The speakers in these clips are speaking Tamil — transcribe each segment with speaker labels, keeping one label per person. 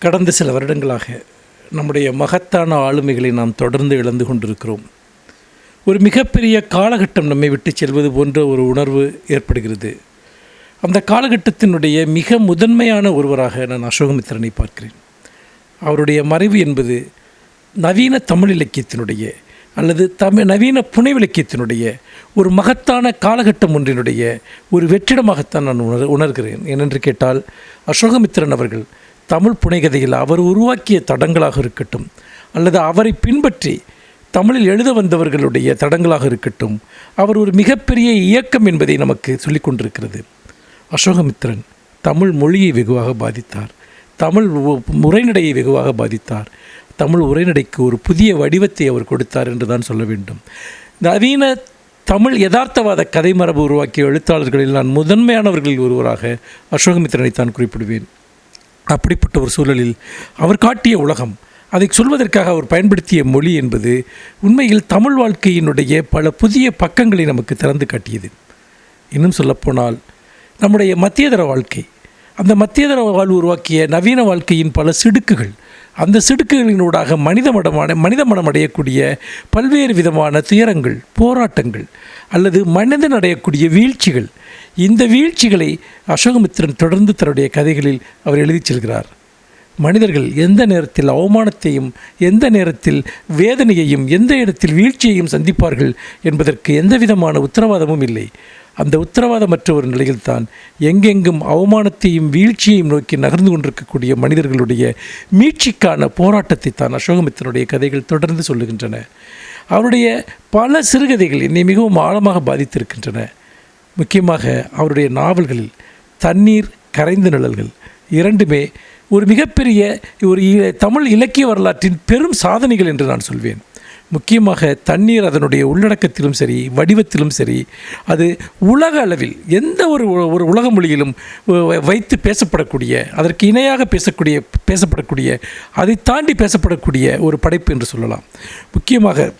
Speaker 1: கடந்த சில வருடங்களாக நம்முடைய மகத்தான ஆளுமைகளை நாம் தொடர்ந்து இழந்து கொண்டிருக்கிறோம். ஒரு மிகப்பெரிய காலகட்டம் நம்மை விட்டு செல்வது போன்ற ஒரு உணர்வு ஏற்படுகிறது. அந்த காலகட்டத்தினுடைய மிக முதன்மையான ஒருவராக நான் அசோகமித்திரனை பார்க்கிறேன். அவருடைய மறைவு என்பது நவீன தமிழ் இலக்கியத்தினுடைய அல்லது தமிழ் நவீன புனைவிலக்கியத்தினுடைய ஒரு மகத்தான காலகட்டம் ஒன்றினுடைய ஒரு வெற்றிடமாகத்தான் நான் உணர் உணர்கிறேன். ஏனென்று கேட்டால் அசோகமித்திரன் அவர்கள் தமிழ் புனைகதையில் அவர் உருவாக்கிய தடங்களாக இருக்கட்டும் அல்லது அவரை பின்பற்றி தமிழில் எழுத வந்தவர்களுடைய தடங்களாக இருக்கட்டும் அவர் ஒரு மிகப்பெரிய இயக்கம் என்பதை நமக்கு சொல்லிக் கொண்டிருக்கிறது. அசோகமித்திரன் தமிழ் மொழியை வெகுவாக பாதித்தார். தமிழ் முறைநடையை உரைநடையை வெகுவாக பாதித்தார். தமிழ் உரைநடைக்கு ஒரு புதிய வடிவத்தை அவர் கொடுத்தார் என்று தான் சொல்ல வேண்டும். நவீன தமிழ் யதார்த்தவாத கதை மரபு உருவாக்கிய எழுத்தாளர்களில் நான் முதன்மையானவர்களில் ஒருவராக அசோகமித்திரனை தான் குறிப்பிடுவேன். அப்படிப்பட்ட ஒரு சூழலில் அவர் காட்டிய உலகம் அதை சொல்வதற்காக அவர் பயன்படுத்திய மொழி என்பது உண்மையில் தமிழ் வாழ்க்கையினுடைய பல புதிய பக்கங்களை நமக்கு திறந்து காட்டியது. இன்னும் சொல்லப்போனால் நம்முடைய மத்தியதர வாழ்க்கை அந்த மத்தியதர வாழ்வு உருவாக்கிய நவீன வாழ்க்கையின் பல சிடுக்குகள் அந்த சிடுக்குகளினூடாக மனித மடமான மனித மனம் அடையக்கூடிய பல்வேறு விதமான துயரங்கள் போராட்டங்கள் அல்லது மனிதன் அடையக்கூடிய வீழ்ச்சிகள் இந்த வீழ்ச்சிகளை அசோகமித்திரன் தொடர்ந்து தன்னுடைய கதைகளில் அவர் எழுதி செல்கிறார். மனிதர்கள் எந்த நேரத்தில் அவமானத்தையும் எந்த நேரத்தில் வேதனையையும் எந்த இடத்தில் வீழ்ச்சியையும் சந்திப்பார்கள் என்பதற்கு எந்த விதமான உத்தரவாதமும் இல்லை. அந்த உத்தரவாதமற்ற ஒரு நிலையில்தான் எங்கெங்கும் அவமானத்தையும் வீழ்ச்சியையும் நோக்கி நகர்ந்து கொண்டிருக்கக்கூடிய மனிதர்களுடைய மீட்சிக்கான போராட்டத்தை தான் அசோகமித்தனுடைய கதைகள் தொடர்ந்து சொல்லுகின்றன. அவருடைய பல சிறுகதைகள் என்னை மிகவும் ஆழமாக பாதித்திருக்கின்றன. முக்கியமாக அவருடைய நாவல்களில் தண்ணீர் கரைந்த நிழல்கள் இரண்டுமே ஒரு மிகப்பெரிய ஒரு தமிழ் இலக்கிய வரலாற்றின் பெரும் சாதனைகள் என்று நான் சொல்வேன். முக்கியமாக தண்ணீர் அதனுடைய உள்ளடக்கத்திலும் சரி வடிவத்திலும் சரி அது உலக அளவில் எந்த ஒரு ஒரு உலக மொழியிலும் வைத்து பேசப்படக்கூடிய அதற்கு இணையாக பேசக்கூடிய பேசப்படக்கூடிய அதை தாண்டி பேசப்படக்கூடிய ஒரு படைப்பு என்று சொல்லலாம். முக்கியமாக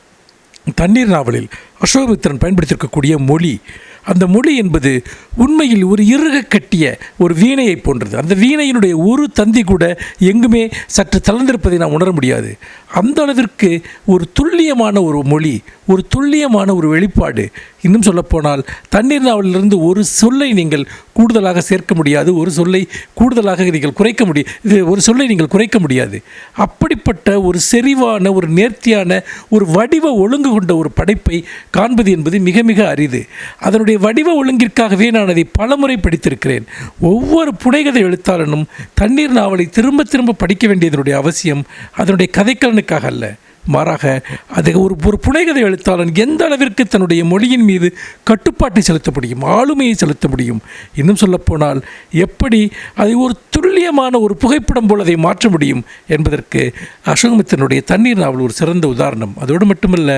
Speaker 1: தண்ணீர் நாவலில் அசோகமித்திரன் பயன்படுத்தியிருக்கக்கூடிய மொழி அந்த மொழி என்பது உண்மையில் ஒரு இறுக கட்டிய ஒரு வீணையை போன்றது. அந்த வீணையினுடைய ஒரு தந்தி கூட எங்குமே சற்று தளர்ந்திருப்பதை நாம் உணர முடியாது. அந்த அளவிற்கு ஒரு துல்லியமான ஒரு மொழி ஒரு துல்லியமான ஒரு வெளிப்பாடு. இன்னும் சொல்லப்போனால் தண்ணீர் நாவலிலிருந்து ஒரு சொல்லை நீங்கள் கூடுதலாக சேர்க்க முடியாது ஒரு சொல்லை கூடுதலாக நீங்கள் குறைக்க முடியும் இது ஒரு சொல்லை நீங்கள் குறைக்க முடியாது. அப்படிப்பட்ட ஒரு செறிவான ஒரு நேர்த்தியான ஒரு வடிவ ஒழுங்கு கொண்ட ஒரு படைப்பை காண்பது என்பது மிக மிக அரிது. அதனுடைய வடிவ ஒழுங்கிற்காகவே நான் அதை பலமுறை படித்திருக்கிறேன். ஒவ்வொரு புனைகதை எழுத்தாளனும் தண்ணீர் நாவலை திரும்ப திரும்ப படிக்க வேண்டியதனுடைய அவசியம் அதனுடைய கதைக்கலனுக்காக அல்ல. மாறாக அது ஒரு ஒரு புனைகதை எழுத்தாளன் எந்த அளவிற்கு தன்னுடைய மொழியின் மீது கட்டுப்பாட்டை செலுத்த முடியும் ஆளுமையை செலுத்த முடியும்? இன்னும் சொல்லப்போனால் எப்படி அதை ஒரு துல்லியமான ஒரு புகைப்படம் போல் அதை மாற்ற முடியும் என்பதற்கு அசோகமித்தனுடைய தண்ணீர் நாவல் ஒரு சிறந்த உதாரணம். அதோடு மட்டுமல்ல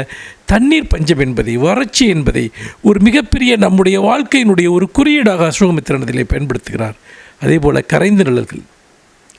Speaker 1: தண்ணீர் பஞ்சம் என்பதை வறட்சி என்பதை ஒரு மிகப்பெரிய நம்முடைய வாழ்க்கையினுடைய ஒரு குறியீடாக அசோகமித்திரன் அதிலே பயன்படுத்துகிறார். அதே போல் கரைந்த நிழல்கள்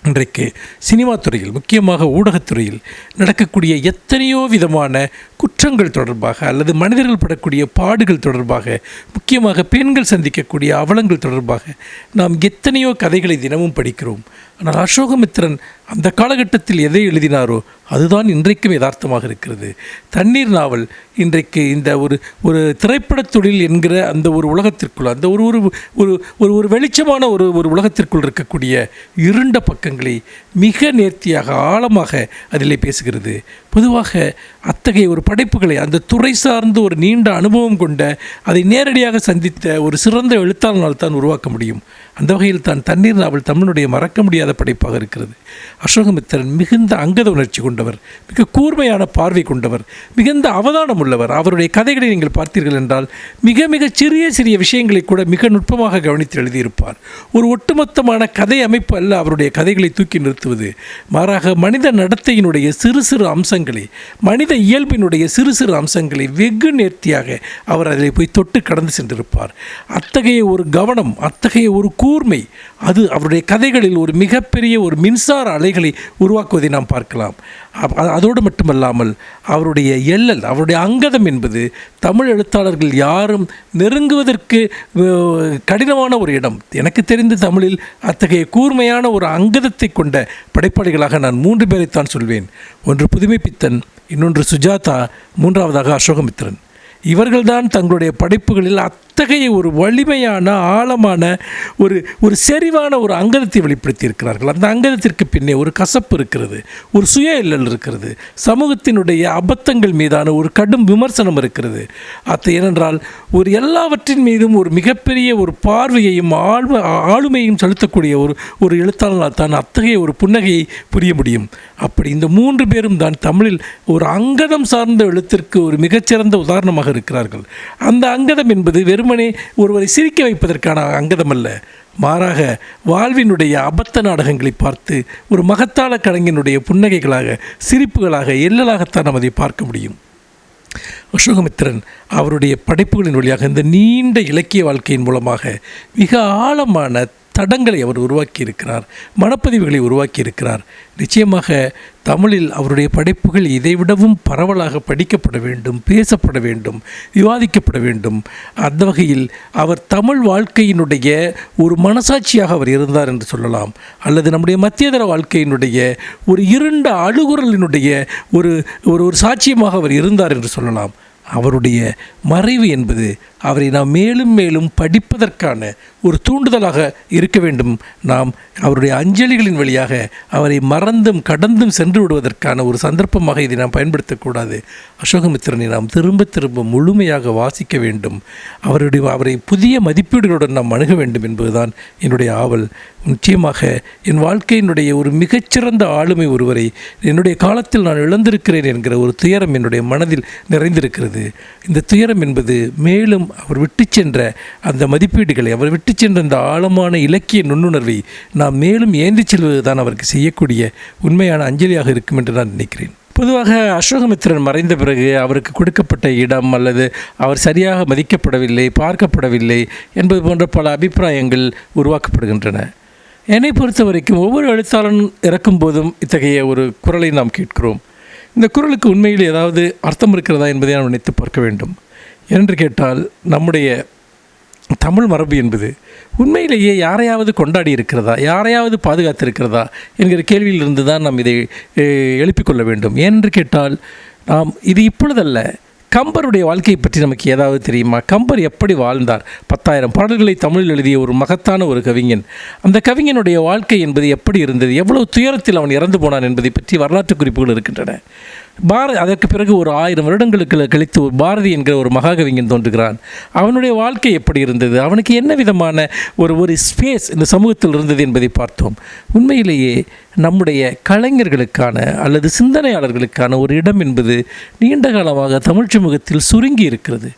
Speaker 1: இன்றைக்கு சினிமா துறையில் முக்கியமாக ஊடகத்துறையில் நடக்கக்கூடிய எத்தனையோ விதமான குற்றங்கள் தொடர்பாக அல்லது மனிதர்கள் படக்கூடிய பாடுகள் தொடர்பாக முக்கியமாக பெண்கள் சந்திக்கக்கூடிய அவலங்கள் தொடர்பாக நாம் எத்தனையோ கதைகளை தினமும் படிக்கிறோம். ஆனால் அசோகமித்திரன் அந்த காலகட்டத்தில் எதை எழுதினாரோ அதுதான் இன்றைக்கும் யதார்த்தமாக இருக்கிறது. தண்ணீர் நாவல் இன்றைக்கு இந்த ஒரு ஒரு திரைப்படத் தொழில் என்கிற அந்த ஒரு உலகத்திற்குள் அந்த ஒரு ஒரு ஒரு ஒரு ஒரு வெளிச்சமான ஒரு ஒரு உலகத்திற்குள் இருக்கக்கூடிய இருண்ட பக்கங்களை மிக நேர்த்தியாக ஆழமாக அதிலே பேசுகிறது. பொதுவாக அத்தகைய ஒரு படைப்புகளை அந்த துறை சார்ந்த ஒரு நீண்ட அனுபவம் கொண்ட அதை நேரடியாக சந்தித்த ஒரு சிறந்த எழுத்தாளனால் தான் உருவாக்க முடியும். அந்த வகையில் தான் தண்ணீர் நாவல் தமிழனுடைய மறக்க முடியாத படைப்பாக இருக்கிறது. அசோகமித்திரன் மிகுந்த அங்கத உணர்ச்சி கொண்டவர் மிக கூர்மையான பார்வை கொண்டவர் மிகுந்த அவதானம் உள்ளவர். அவருடைய கதைகளை நீங்கள் பார்த்தீர்கள் என்றால் மிக மிக சிறிய சிறிய விஷயங்களை கூட மிக நுட்பமாக கவனித்து எழுதியிருப்பார். ஒரு ஒட்டுமொத்தமான கதை அமைப்பு அல்ல அவருடைய கதைகளை தூக்கி நிறுத்துவது. மாறாக மனித நடத்தையினுடைய சிறு சிறு அம்சங்களை மனித இயல்பினுடைய சிறு சிறு அம்சங்களை வெகு நேர்த்தியாக அவர் அதில் போய் தொட்டு கடந்து சென்றிருப்பார். அத்தகைய ஒரு கவனம் அத்தகைய ஒரு கூர்மை அது அவருடைய கதைகளில் ஒரு மிகப்பெரிய ஒரு மின்சார அலைகளை உருவாக்குவதை நாம் பார்க்கலாம். அதோடு மட்டுமல்லாமல் அவருடைய எல்லல் அவருடைய அங்கதம் என்பது தமிழ் எழுத்தாளர்கள் யாரும் நெருங்குவதற்கு கடினமான ஒரு இடம். எனக்கு தெரிந்து தமிழில் அத்தகைய கூர்மையான ஒரு அங்கதத்தை கொண்ட படைப்பாளிகளாக நான் மூன்று பேரைத்தான் சொல்வேன். ஒன்று புதுமைப்பித்தன் இன்னொன்று சுஜாதா மூன்றாவதாக அசோகமித்திரன். இவர்கள்தான் தங்களுடைய படைப்புகளில் அத்தகைய ஒரு வலிமையான ஆழமான ஒரு ஒரு செறிவான ஒரு அங்கதத்தை வெளிப்படுத்தி இருக்கிறார்கள் அந்த அங்கதத்திற்கு பின்னே ஒரு கசப்பு இருக்கிறது ஒரு சுய இல்லல் இருக்கிறது சமூகத்தினுடைய அபத்தங்கள் மீதான ஒரு கடும் விமர்சனம் இருக்கிறது. அது ஏனென்றால் ஒரு எல்லாவற்றின் மீதும் ஒரு மிகப்பெரிய ஒரு பார்வையையும் ஆழ்வ ஆளுமையும் செலுத்தக்கூடிய ஒரு ஒரு எழுத்தாளனால் தான் அத்தகைய ஒரு புன்னகையை புரிய முடியும். அப்படி இந்த மூன்று பேரும் தான் தமிழில் ஒரு அங்கதம் சார்ந்த எழுத்திற்கு ஒரு மிகச்சிறந்த உதாரணமாக இருக்கிறார்கள். அந்த அங்கதம் என்பது வெறுமனே ஒருவரை சிரிக்க வைப்பதற்கான அங்கதம் அல்ல. மாறாக வாழ்வினுடைய அபத்த நாடகங்களை பார்த்து ஒரு மகத்தான கலைஞனுடைய புன்னகைகளாக சிரிப்புகளாக எல்லலாகத்தான் நாம் அதை பார்க்க முடியும். அசோகமித்திரன் அவருடைய படைப்புகளின் வழியாக இந்த நீண்ட இலக்கிய வாழ்க்கையின் மூலமாக மிக ஆழமான தடங்களை அவர் உருவாக்கியிருக்கிறார் மனப்பதிவுகளை உருவாக்கியிருக்கிறார். நிச்சயமாக தமிழில் அவருடைய படைப்புகள் இதைவிடவும் பரவலாக படிக்கப்பட வேண்டும் பேசப்பட வேண்டும் விவாதிக்கப்பட வேண்டும். அந்த வகையில் அவர் தமிழ் வாழ்க்கையினுடைய ஒரு மனசாட்சியாக அவர் இருந்தார் என்று சொல்லலாம். அல்லது நம்முடைய மத்தியதர வாழ்க்கையினுடைய ஒரு இருண்ட அழுகுரலினுடைய ஒரு ஒரு ஒரு சாட்சியமாக அவர் இருந்தார் என்று சொல்லலாம். அவருடைய மறைவு என்பது அவரை நாம் மேலும் மேலும் படிப்பதற்கான ஒரு தூண்டுதலாக இருக்க வேண்டும். நாம் அவருடைய அஞ்சலிகளின் வழியாக அவரை மறந்தும் கடந்தும் சென்று விடுவதற்கான ஒரு சந்தர்ப்பமாக இதை நாம் பயன்படுத்தக்கூடாது. அசோகமித்திரனை நாம் திரும்ப திரும்ப முழுமையாக வாசிக்க வேண்டும். அவருடைய அவரை புதிய மதிப்பீடுகளுடன் நாம் அணுக வேண்டும் என்பதுதான் என்னுடைய ஆவல். நிச்சயமாக என் வாழ்க்கையினுடைய ஒரு மிகச்சிறந்த ஆளுமை ஒருவரை என்னுடைய காலத்தில் நான் இழந்திருக்கிறேன் என்கிற ஒரு துயரம் என்னுடைய மனதில் நிறைந்திருக்கிறது. இந்த துயரம் என்பது மேலும் அவர் விட்டு சென்ற அந்த மதிப்பீடுகளை அவர் விட்டு சென்ற அந்த ஆழமான இலக்கிய நுண்ணுணர்வை நாம் மேலும் ஏந்தி செல்வது தான் அவருக்கு செய்யக்கூடிய உண்மையான அஞ்சலியாக இருக்கும் என்று நான் நினைக்கிறேன். பொதுவாக அசோகமித்திரன் மறைந்த பிறகு அவருக்கு கொடுக்கப்பட்ட இடம் அல்லது அவர் சரியாக மதிக்கப்படவில்லை பார்க்கப்படவில்லை என்பது போன்ற பல அபிப்பிராயங்கள் உருவாக்கப்படுகின்றன. என்னை பொறுத்த வரைக்கும் ஒவ்வொரு எழுத்தாளன் இறக்கும் போதும் இத்தகைய ஒரு குரலை நாம் கேட்கிறோம். இந்த குரலுக்கு உண்மையில் ஏதாவது அர்த்தம் இருக்கிறதா என்பதை நாம் நினைத்து பார்க்க வேண்டும். என்று கேட்டால் நம்முடைய தமிழ் மரபு என்பது உண்மையிலேயே யாரையாவது கொண்டாடி இருக்கிறதா? யாரையாவது பாதுகாத்திருக்கிறதா? என்கிற கேள்வியிலிருந்து தான் நாம் இதை எழுப்பிக்கொள்ள கொள்ள வேண்டும். ஏனென்று கேட்டால் நாம் இது இப்பொழுதல்ல. கம்பருடைய வாழ்க்கையை பற்றி நமக்கு ஏதாவது தெரியுமா? கம்பர் எப்படி வாழ்ந்தார்? பத்தாயிரம் பாடல்களை தமிழில் எழுதிய ஒரு மகத்தான ஒரு கவிஞன். அந்த கவிஞனுடைய வாழ்க்கை என்பது எப்படி இருந்தது? எவ்வளவு துயரத்தில் அவன் இறந்து போனான் என்பதை பற்றி வரலாற்று குறிப்புகள் இருக்கின்றன. பாரதி அதற்கு பிறகு ஒரு ஆயிரம் வருடங்களுக்கு கழித்து ஒரு பாரதி என்கிற ஒரு மகாகவிஞன் தோன்றுகிறான். அவனுடைய வாழ்க்கை எப்படி இருந்தது? அவனுக்கு என்ன விதமான ஒரு ஒரு ஸ்பேஸ் இந்த சமூகத்தில் இருந்தது என்பதை பார்த்தோம். உண்மையிலேயே நம்முடைய கலைஞர்களுக்கான அல்லது சிந்தனையாளர்களுக்கான ஒரு இடம் என்பது நீண்ட காலமாக தமிழ் சமூகத்தில் சுருங்கி இருக்கிறது.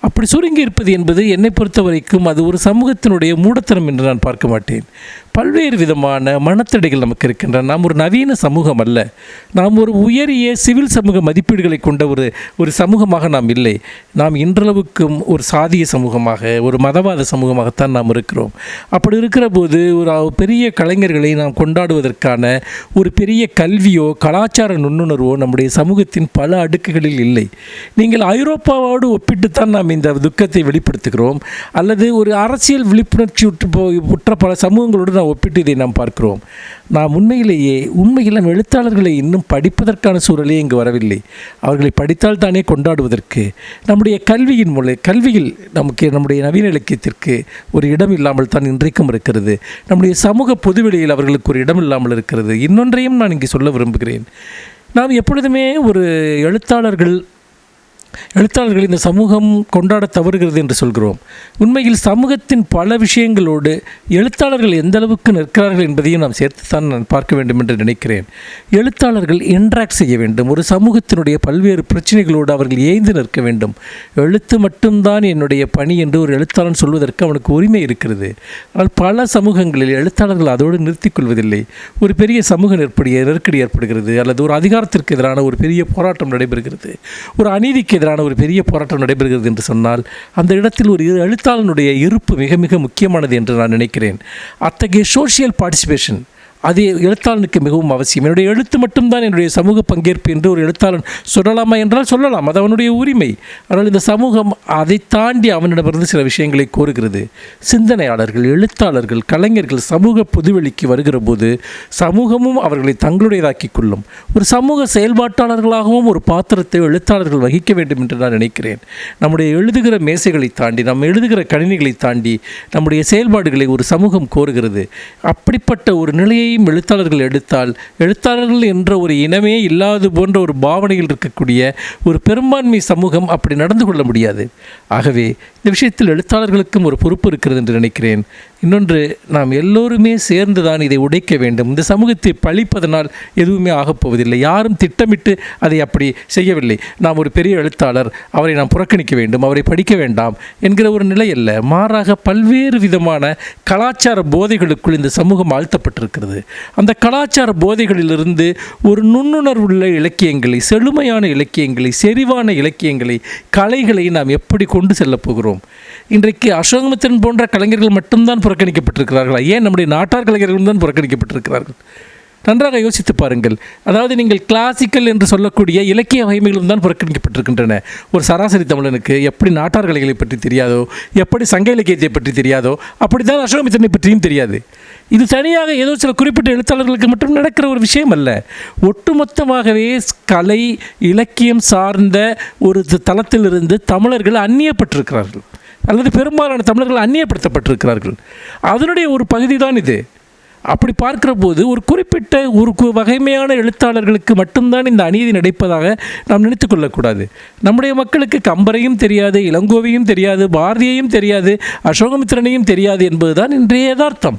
Speaker 1: அப்படி சுருங்கி இருப்பது என்பது என்னை பொறுத்த வரைக்கும் அது ஒரு சமூகத்தினுடைய மூடத்தனம் என்று நான் பார்க்க மாட்டேன். பல்வேறு விதமான மனத்தடைகள் நமக்கு இருக்கின்றன. நாம் ஒரு நவீன சமூகம் அல்ல. நாம் ஒரு உயரிய சிவில் சமூக மதிப்பீடுகளை கொண்ட ஒரு ஒரு சமூகமாக நாம் இல்லை. நாம் இன்றளவுக்கும் ஒரு சாதிய சமூகமாக ஒரு மதவாத சமூகமாகத்தான் நாம் இருக்கிறோம். அப்படி இருக்கிற போது ஒரு பெரிய கலைஞர்களை நாம் கொண்டாடுவதற்கான ஒரு பெரிய கல்வியோ கலாச்சார நுண்ணுணர்வோ நம்முடைய சமூகத்தின் பல அடுக்குகளில் இல்லை. நீங்கள் ஐரோப்பாவோடு ஒப்பிட்டுத்தான் நாம் இந்த துக்கத்தை வெளிப்படுத்துகிறோம். அல்லது ஒரு அரசியல் விழிப்புணர்ச்சி உற்று போய் உற்ற பல சமூகங்களோடு நாம் ஒப்பிட்டு இதை நாம் பார்க்கிறோம். நாம் உண்மையிலேயே உண்மையில் நம் எழுத்தாளர்களை இன்னும் படிப்பதற்கான சூழலே இங்கு வரவில்லை. அவர்களை படித்தால் தானே கொண்டாடுவதற்கு நம்முடைய கல்வியின் மூலம் கல்வியில் நமக்கு நம்முடைய நவீன இலக்கியத்திற்கு ஒரு இடம் இல்லாமல் தான் இன்றைக்கும் இருக்கிறது. நம்முடைய சமூக பொதுவெளியில் அவர்களுக்கு ஒரு இடம் இல்லாமல் இருக்கிறது. இன்னொன்றையும் நான் இங்கே சொல்ல விரும்புகிறேன். நாம் எப்பொழுதுமே ஒரு எழுத்தாளர்கள் எழுத்தாளர்கள் இந்த சமூகம் கொண்டாட தவறுகிறது என்று சொல்கிறோம். உண்மையில் சமூகத்தின் பல விஷயங்களோடு எழுத்தாளர்கள் எந்த அளவுக்கு நிற்கிறார்கள் என்பதையும் நாம் சேர்த்துத்தான் நான் பார்க்க வேண்டும் என்று நினைக்கிறேன். எழுத்தாளர்கள் இன்ட்ராக்ட் செய்ய வேண்டும். ஒரு சமூகத்தினுடைய பல்வேறு பிரச்சனைகளோடு அவர்கள் ஏய்ந்து நிற்க வேண்டும். எழுத்து மட்டும்தான் என்னுடைய பணி என்று ஒரு எழுத்தாளன் சொல்வதற்கு அவனுக்கு உரிமை இருக்கிறது. ஆனால் பல சமூகங்களில் எழுத்தாளர்கள் அதோடு நிறுத்திக் கொள்வதில்லை. ஒரு பெரிய சமூக நெருக்கடி நெருக்கடி ஏற்படுகிறது. அல்லது ஒரு அதிகாரத்திற்கு எதிரான ஒரு பெரிய போராட்டம் நடைபெறுகிறது. ஒரு அநீதிக்கு எதிரான ஒரு பெரிய போராட்டம் நடைபெறுகிறது என்று சொன்னால் அந்த இடத்தில் ஒரு இரு- எழுத்தாளனுடைய இருப்பு மிக மிக முக்கியமானது என்று நான் நினைக்கிறேன். அத்தகைய சோஷியல் பார்ட்டிசிபேஷன் அது எழுத்தாளனுக்கு மிகவும் அவசியம். என்னுடைய எழுத்து மட்டும்தான் என்னுடைய சமூக பங்கேற்பு என்று ஒரு எழுத்தாளன் சொல்லலாமா என்றால் சொல்லலாம். அது அவனுடைய உரிமை. ஆனால் இந்த சமூகம் அதை தாண்டி அவனிடமிருந்து சில விஷயங்களை கோருகிறது. சிந்தனையாளர்கள் எழுத்தாளர்கள் கலைஞர்கள் சமூக பொதுவெளிக்கு வருகிற போது சமூகமும் அவர்களை தங்களுடையதாக்கி கொள்ளும். ஒரு சமூக செயல்பாட்டாளர்களாகவும் ஒரு பாத்திரத்தை எழுத்தாளர்கள் வகிக்க வேண்டும் என்று நான் நினைக்கிறேன். நம்முடைய எழுதுகிற மேசைகளை தாண்டி நம்ம எழுதுகிற கணினிகளை தாண்டி நம்முடைய செயல்பாடுகளை ஒரு சமூகம் கோருகிறது. அப்படிப்பட்ட ஒரு நிலையை நிலையையும் எழுத்தாளர்கள் எடுத்தால் எழுத்தாளர்கள் என்ற ஒரு இனமே இல்லாது போன்ற ஒரு பாவனையில் இருக்கக்கூடிய ஒரு பெரும்பான்மை சமூகம் அப்படி நடந்து கொள்ள முடியாது. ஆகவே இந்த விஷயத்தில் எழுத்தாளர்களுக்கும் ஒரு பொறுப்பு இருக்கிறது என்று நினைக்கிறேன். இன்னொன்று நாம் எல்லோருமே சேர்ந்து தான் இதை உடைக்க வேண்டும். இந்த சமூகத்தை பழிப்பதனால் எதுவுமே ஆகப்போவதில்லை யாரும் திட்டமிட்டு அதை அப்படி செய்யவில்லை. நாம் ஒரு பெரிய எழுத்தாளர் அவரை நாம் புறக்கணிக்க வேண்டும் அவரை படிக்க வேண்டாம் என்கிற ஒரு நிலை அல்ல. மாறாக பல்வேறு விதமான கலாச்சார போதைகளுக்குள் இந்த சமூகம் ஆழ்த்தப்பட்டிருக்கிறது. அந்த கலாச்சார போதைகளிலிருந்து ஒரு நுண்ணுணர்வுள்ள இலக்கியங்களை செழுமையான இலக்கியங்களை செறிவான இலக்கியங்களை கலைகளை நாம் எப்படி கொண்டு செல்லப் போகிறோம்? இன்றைக்கு அசோகமித்திரன் போன்ற கலைஞர்கள் மட்டும்தான் புறக்கணிக்கப்பட்டிருக்கிறார்களா? ஏன் நம்முடைய நாட்டார் கலைஞர்களும் தான் புறக்கணிக்கப்பட்டிருக்கிறார்கள்? நன்றாக யோசித்து பாருங்கள். அதாவது நீங்கள் கிளாசிக்கல் என்று சொல்லக்கூடிய இலக்கிய வகைமைகளும் தான் புறக்கணிக்கப்பட்டிருக்கின்றன. ஒரு சராசரி தமிழனுக்கு எப்படி நாட்டார் கலைகளை பற்றி தெரியாதோ எப்படி சங்க இலக்கியத்தை பற்றி தெரியாதோ அப்படி தான் அசோகமித்திரனை பற்றியும் தெரியாது. இது தனியாக ஏதோ சில குறிப்பிட்ட எழுத்தாளர்களுக்கு மட்டும் நடக்கிற ஒரு விஷயம் அல்ல. ஒட்டுமொத்தமாகவே கலை இலக்கியம் சார்ந்த ஒரு தளத்திலிருந்து தமிழர்கள் அந்நியப்பட்டிருக்கிறார்கள். அல்லது பெரும்பாலான தமிழர்கள் அந்நியப்படுத்தப்பட்டிருக்கிறார்கள். அதனுடைய ஒரு பகுதி தான் இது. அப்படி பார்க்கிற போது ஒரு குறிப்பிட்ட ஒரு கு- வகைமையான எழுத்தாளர்களுக்கு மட்டும்தான் இந்த அநீதி நடிப்பதாக நாம் நினைத்து கொள்ளக்கூடாது. நம்முடைய மக்களுக்கு கம்பரையும் தெரியாது இளங்கோவையும் தெரியாது பாரதியையும் தெரியாது அசோகமித்திரனையும் தெரியாது என்பதுதான் இன்றைய யதார்த்தம்.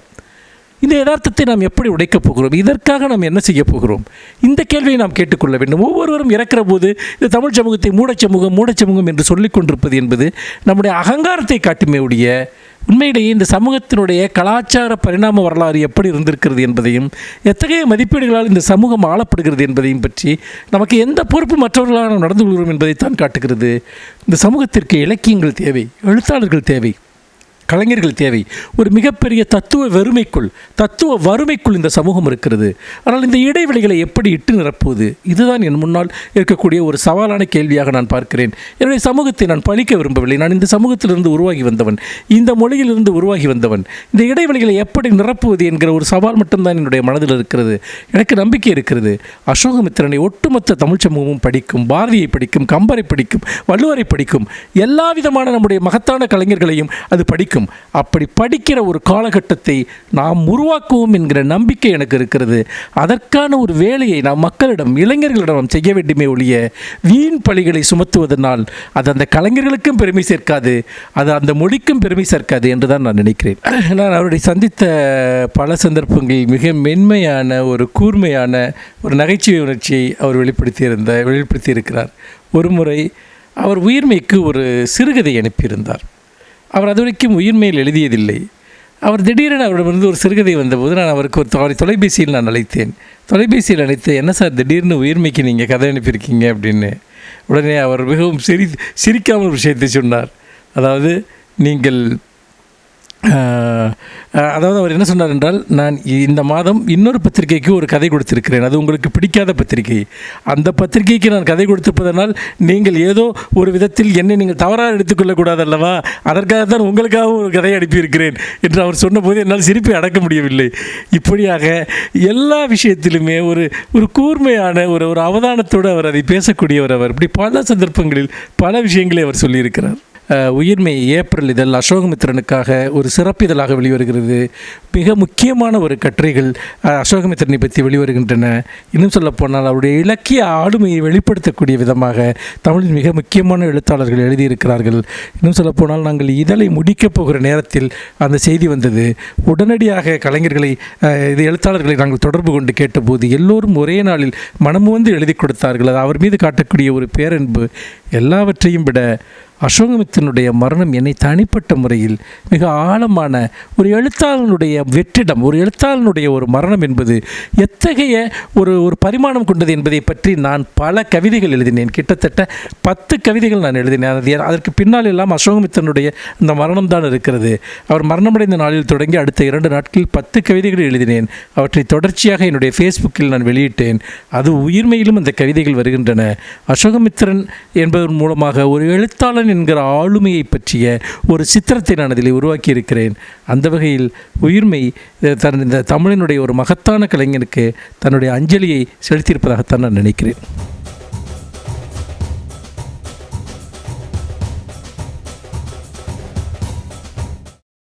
Speaker 1: இந்த யதார்த்தத்தை நாம் எப்படி உடைக்கப் போகிறோம்? இதற்காக நாம் என்ன செய்ய போகிறோம்? இந்த கேள்வியை நாம் கேட்டுக்கொள்ள வேண்டும். ஒவ்வொருவரும் இறக்கிற போது இந்த தமிழ் சமூகத்தை மூடச்சமூகம் சமூகம் சமூகம் என்று சொல்லிக் கொண்டிருப்பது என்பது நம்முடைய அகங்காரத்தை காட்டுமே உடைய உண்மையிலேயே இந்த சமூகத்தினுடைய கலாச்சார பரிணாம வரலாறு எப்படி இருந்திருக்கிறது என்பதையும் எத்தகைய மதிப்பீடுகளால் இந்த சமூகம் ஆளப்படுகிறது என்பதையும் பற்றி நமக்கு எந்த பொறுப்பு மற்றவர்களாக நாம் நடந்து கொள்கிறோம் என்பதைத்தான் காட்டுகிறது. இந்த சமூகத்திற்கு இலக்கியங்கள் தேவை எழுத்தாளர்கள் தேவை. கலைஞர்கள் தேவை. ஒரு மிகப்பெரிய தத்துவ வெறுமைக்குள் தத்துவ வறுமைக்குள் இந்த சமூகம் இருக்கிறது. ஆனால் இந்த இடைவெளிகளை எப்படி இட்டு நிரப்புவது? இதுதான் என் முன்னால் இருக்கக்கூடிய ஒரு சவாலான கேள்வியாக நான் பார்க்கிறேன். என்னுடைய சமூகத்தை நான் பழிக்க விரும்பவில்லை. நான் இந்த சமூகத்திலிருந்து உருவாகி வந்தவன். இந்த மொழியிலிருந்து உருவாகி வந்தவன். இந்த இடைவெளிகளை எப்படி நிரப்புவது என்கிற ஒரு சவால் மட்டும்தான் என்னுடைய மனதில் இருக்கிறது. எனக்கு நம்பிக்கை இருக்கிறது. அசோகமித்திரனை ஒட்டுமொத்த தமிழ் சமூகமும் படிக்கும் பாரதியை படிக்கும் கம்பரை படிக்கும் வள்ளுவரை படிக்கும் எல்லா விதமான நம்முடைய மகத்தான கலைஞர்களையும் அது படிக்கும். அப்படி படிக்கிற ஒரு காலகட்டத்தை நாம் உருவாக்குவோம் என்கிற நம்பிக்கை எனக்கு இருக்கிறது. அதற்கான ஒரு வேலையை நாம் மக்களிடம் இளைஞர்களிடம் நாம் செய்ய வேண்டுமே ஒழிய வீண் பழிகளை சுமத்துவதனால் அது அந்த கலைஞர்களுக்கும் பெருமை சேர்க்காது அது அந்த மொழிக்கும் பெருமை சேர்க்காது என்று தான் நான் நினைக்கிறேன். நான் அவருடைய சந்தித்த பல சந்தர்ப்பங்களில் மிக மென்மையான ஒரு கூர்மையான ஒரு நகைச்சுவை உணர்ச்சியை அவர் வெளிப்படுத்தியிருந்த வெளிப்படுத்தியிருக்கிறார். ஒரு முறை அவர் உயிர்மைக்கு ஒரு சிறுகதை அனுப்பியிருந்தார். அவர் அது வரைக்கும் உயிர்மையில் எழுதியதில்லை. அவர் திடீரென அவரிடமிருந்து ஒரு சிறுகதை வந்தபோது நான் அவருக்கு ஒரு தொலை தொலைபேசியில் நான் அழைத்தேன். தொலைபேசியில் அழைத்து என்ன சார் திடீர்னு உயிர்மைக்கு நீங்கள் கதை அனுப்பியிருக்கீங்க? அப்படின்னு. உடனே அவர் மிகவும் சிரி சிரிக்காமல் விஷயத்தை சொன்னார். அதாவது நீங்கள் அதாவது அவர் என்ன சொன்னார் என்றால் நான் இந்த மாதம் இன்னொரு பத்திரிகைக்கு ஒரு கதை கொடுத்திருக்கிறேன். அது உங்களுக்கு பிடிக்காத பத்திரிகை. அந்த பத்திரிகைக்கு நான் கதை கொடுத்திருப்பதனால் நீங்கள் ஏதோ ஒரு விதத்தில் என்னை நீங்கள் தவறாக எடுத்துக்கொள்ளக்கூடாது அல்லவா அதற்காக தான் உங்களுக்காகவும் ஒரு கதை அனுப்பியிருக்கிறேன். என்று அவர் சொன்னபோது என்னால் சிரிப்பை அடக்க முடியவில்லை. இப்படியாக எல்லா விஷயத்திலுமே ஒரு ஒரு கூர்மையான ஒரு ஒரு அவதானத்தோடு அவர் அதை பேசக்கூடியவர் அவர். இப்படி பல சந்தர்ப்பங்களில் பல விஷயங்களை அவர் சொல்லியிருக்கிறார். உயிர்மை ஏப்ரல் இதழ் அசோகமித்திரனுக்காக ஒரு சிறப்பிதழாக வெளிவருகிறது. மிக முக்கியமான ஒரு கட்டுரைகள் அஹ், அசோகமித்திரனை பற்றி வெளிவருகின்றன. இன்னும் சொல்லப்போனால் அவருடைய இலக்கிய ஆளுமையை வெளிப்படுத்தக்கூடிய விதமாக தமிழின் மிக முக்கியமான எழுத்தாளர்கள் எழுதியிருக்கிறார்கள். இன்னும் சொல்லப்போனால் நாங்கள் இதழை முடிக்கப் போகிற நேரத்தில் அந்த செய்தி வந்தது. உடனடியாக கலைஞர்களை இது எழுத்தாளர்களை நாங்கள் தொடர்பு கொண்டு கேட்டபோது எல்லோரும் ஒரே நாளில் மனமுவந்து எழுதி கொடுத்தார்கள். அது அவர் மீது காட்டக்கூடிய ஒரு பேரன்பு. எல்லாவற்றையும் விட அசோகமித்தினுடைய மரணம் என்னை தனிப்பட்ட முறையில் மிக ஆழமான ஒரு எழுத்தாளனுடைய வெற்றிடம் ஒரு எழுத்தாளனுடைய ஒரு மரணம் என்பது எத்தகைய ஒரு ஒரு பரிமாணம் கொண்டது என்பதை பற்றி நான் பல கவிதைகள் எழுதினேன். கிட்டத்தட்ட பத்து கவிதைகள் நான் எழுதினேன். அது அதற்கு பின்னால் எல்லாம் அசோகமித்தனுடைய இந்த மரணம் தான் இருக்கிறது. அவர் மரணமடைந்த நாளில் தொடங்கி அடுத்த இரண்டு நாட்களில் பத்து கவிதைகள் எழுதினேன். அவற்றை தொடர்ச்சியாக என்னுடைய ஃபேஸ்புக்கில் நான் வெளியிட்டேன். அது உயிர்மையிலும் அந்த கவிதைகள் வருகின்றன. அசோகமித்திரன் என்பதன் மூலமாக ஒரு எழுத்தாளன் என்கிற ஆளுமையை பற்றிய ஒரு சித்திரத்தை நான் அதில் உருவாக்கியிருக்கிறேன். அந்த வகையில் உயிர்மை தன் இந்த தமிழினுடைய ஒரு மகத்தான கலைஞனுக்கு தன்னுடைய அஞ்சலியை செலுத்தியிருப்பதாகத்தான் நான் நினைக்கிறேன்.